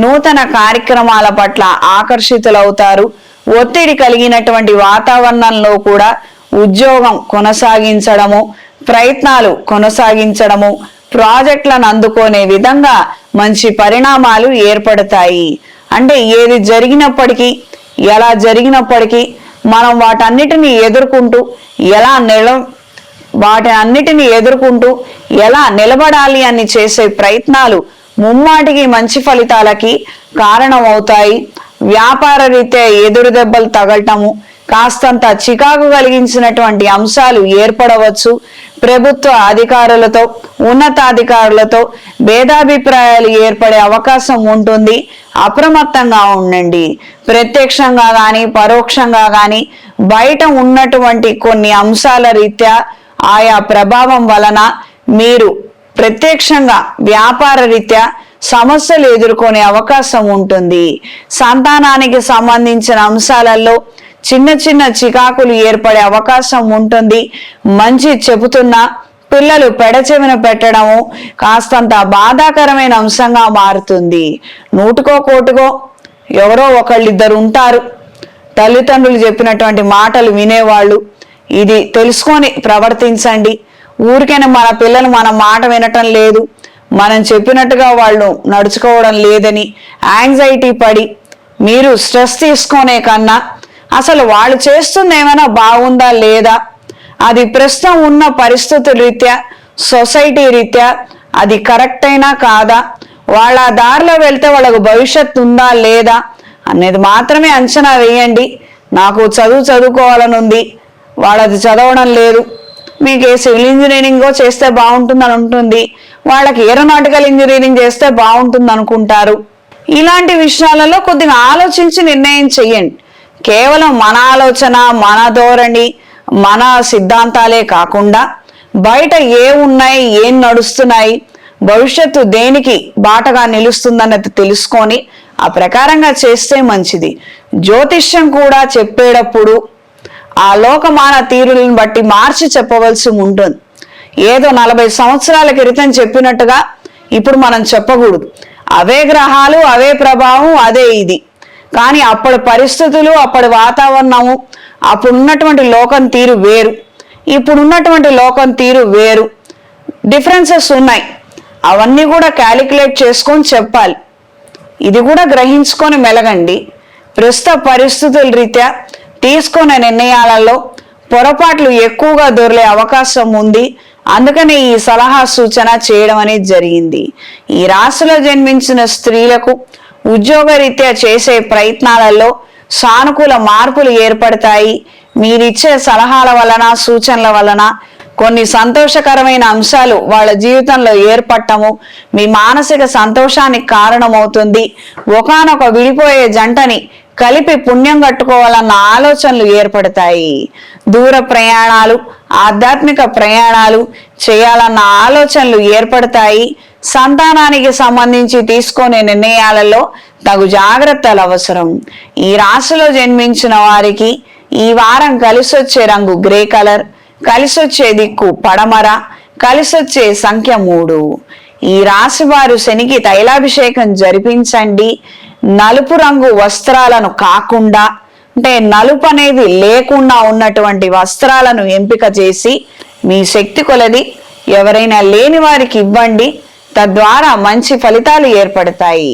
నూతన కార్యక్రమాల పట్ల ఆకర్షితులవుతారు. ఒత్తిడి కలిగినటువంటి వాతావరణంలో కూడా ఉద్యోగం కొనసాగించడము ప్రయత్నాలు కొనసాగించడము ప్రాజెక్టులను అందుకునే విధంగా మంచి పరిణామాలు ఏర్పడతాయి. అంటే ఏది జరిగినప్పటికీ ఎలా జరిగినప్పటికీ మనం వాటన్నిటిని ఎదుర్కొంటూ ఎలా నిల వాటి అన్నిటిని ఎదుర్కొంటూ ఎలా నిలబడాలి అని చేసే ప్రయత్నాలు ముమ్మాటికి మంచి ఫలితాలకి కారణమవుతాయి. వ్యాపార రీత్యా ఎదురు దెబ్బలు తగలటము కాస్తంత చికాకు కలిగించినటువంటి అంశాలు ఏర్పడవచ్చు. ప్రభుత్వ అధికారులతో ఉన్నతాధికారులతో భేదాభిప్రాయాలు ఏర్పడే అవకాశం ఉంటుంది. అప్రమత్తంగా ఉండండి. ప్రత్యక్షంగా కానీ పరోక్షంగా కానీ బయట ఉన్నటువంటి కొన్ని అంశాల రీత్యా ఆయా ప్రభావం వలన మీరు ప్రత్యక్షంగా వ్యాపార రీత్యా సమస్యలు ఎదుర్కొనే అవకాశం ఉంటుంది. సంతానానికి సంబంధించిన అంశాలలో చిన్న చిన్న చికాకులు ఏర్పడే అవకాశం ఉంటుంది. మంచి చెబుతున్నా పిల్లలు పెడచెవిన పెట్టడము కాస్తంత బాధాకరమైన అంశంగా మారుతుంది. నూటుకో కోటుకో ఎవరో ఒకళ్ళిద్దరు ఉంటారు. తల్లిదండ్రులు చెప్పినటువంటి మాటలు వినేవాళ్ళు. ఇది తెలుసుకొని ప్రవర్తించండి. ఊరికైనా మన పిల్లలు మన మాట వినటం లేదు. మనం చెప్పినట్టుగా వాళ్ళు నడుచుకోవడం లేదని యాంగ్జైటీ పడి మీరు స్ట్రెస్ తీసుకునే కన్నా అసలు వాళ్ళు చేస్తుంది ఏమైనా బాగుందా లేదా? అది ప్రస్తుతం ఉన్న పరిస్థితుల రీత్యా సొసైటీ రీత్యా అది కరెక్ట్ అయినా కాదా? వాళ్ళ దారిలో వెళ్తే వాళ్ళకు భవిష్యత్తు ఉందా లేదా? అనేది మాత్రమే అంచనా వేయండి. నాకు చదువు చదువుకోవాలని ఉంది. వాళ్ళది చదవడం లేదు. మీకు సివిల్ ఇంజనీరింగ్ చేస్తే బాగుంటుందని ఉంటుంది వాళ్ళకి ఏరోనాటికల్ ఇంజనీరింగ్ చేస్తే బాగుంటుంది అనుకుంటారు. ఇలాంటి విషయాలలో కొద్దిగా ఆలోచించి నిర్ణయం చెయ్యండి. కేవలం మన ఆలోచన మన ధోరణి మన సిద్ధాంతాలే కాకుండా బయట ఏ ఉన్నాయి ఏం నడుస్తున్నాయి భవిష్యత్తు దేనికి బాటగా నిలుస్తుందన్నది తెలుసుకొని ఆ ప్రకారంగా చేస్తే మంచిది. జ్యోతిష్యం కూడా చెప్పేటప్పుడు ఆ లోకమాన తీరులను బట్టి మార్చి చెప్పవలసి ఉంటుంది. ఏదో నలభై సంవత్సరాల క్రితం చెప్పినట్టుగా ఇప్పుడు మనం చెప్పకూడదు. అవే గ్రహాలు అవే ప్రభావం అదే ఇది. కానీ అప్పటి పరిస్థితులు అప్పటి వాతావరణము అప్పుడు ఉన్నటువంటి లోకం తీరు వేరు. ఇప్పుడు ఉన్నటువంటి లోకం తీరు వేరు. డిఫరెన్సెస్ ఉన్నాయి. అవన్నీ కూడా క్యాలిక్యులేట్ చేసుకొని చెప్పాలి. ఇది కూడా గ్రహించుకొని మెలగండి. ప్రస్తుత పరిస్థితుల రీత్యా తీసుకునే నిర్ణయాలలో పొరపాట్లు ఎక్కువగా దొరికే అవకాశం ఉంది. అందుకనే ఈ సలహా సూచన చేయడం అనేది జరిగింది. ఈ రాశిలో జన్మించిన స్త్రీలకు ఉద్యోగరీత్యా చేసే ప్రయత్నాలలో సానుకూల మార్పులు ఏర్పడతాయి. మీరిచ్చే సలహాల వలన సూచనల వలన కొన్ని సంతోషకరమైన అంశాలు వాళ్ళ జీవితంలో ఏర్పడటము మీ మానసిక సంతోషానికి కారణమవుతుంది. ఒకానొక విడిపోయే జంటని కలిపి పుణ్యం కట్టుకోవాలన్న ఆలోచనలు ఏర్పడతాయి. దూర ప్రయాణాలు ఆధ్యాత్మిక ప్రయాణాలు చేయాలన్న ఆలోచనలు ఏర్పడతాయి. సంతానానికి సంబంధించి తీసుకునే నిర్ణయాలలో తగు జాగ్రత్తలు అవసరం. ఈ రాశిలో జన్మించిన వారికి ఈ వారం కలిసొచ్చే రంగు గ్రే కలర్ కలిసొచ్చే దిక్కు పడమర కలిసొచ్చే సంఖ్య మూడు. ఈ రాశి వారు శనికి తైలాభిషేకం జరిపించండి. నలుపు రంగు వస్త్రాలను కాకుండా అంటే నలుపు అనేది లేకుండా ఉన్నటువంటి వస్త్రాలను ఎంపిక చేసి మీ శక్తి కొలది ఎవరైనా లేని వారికి ఇవ్వండి తద్వారా మంచి ఫలితాలు ఏర్పడతాయి.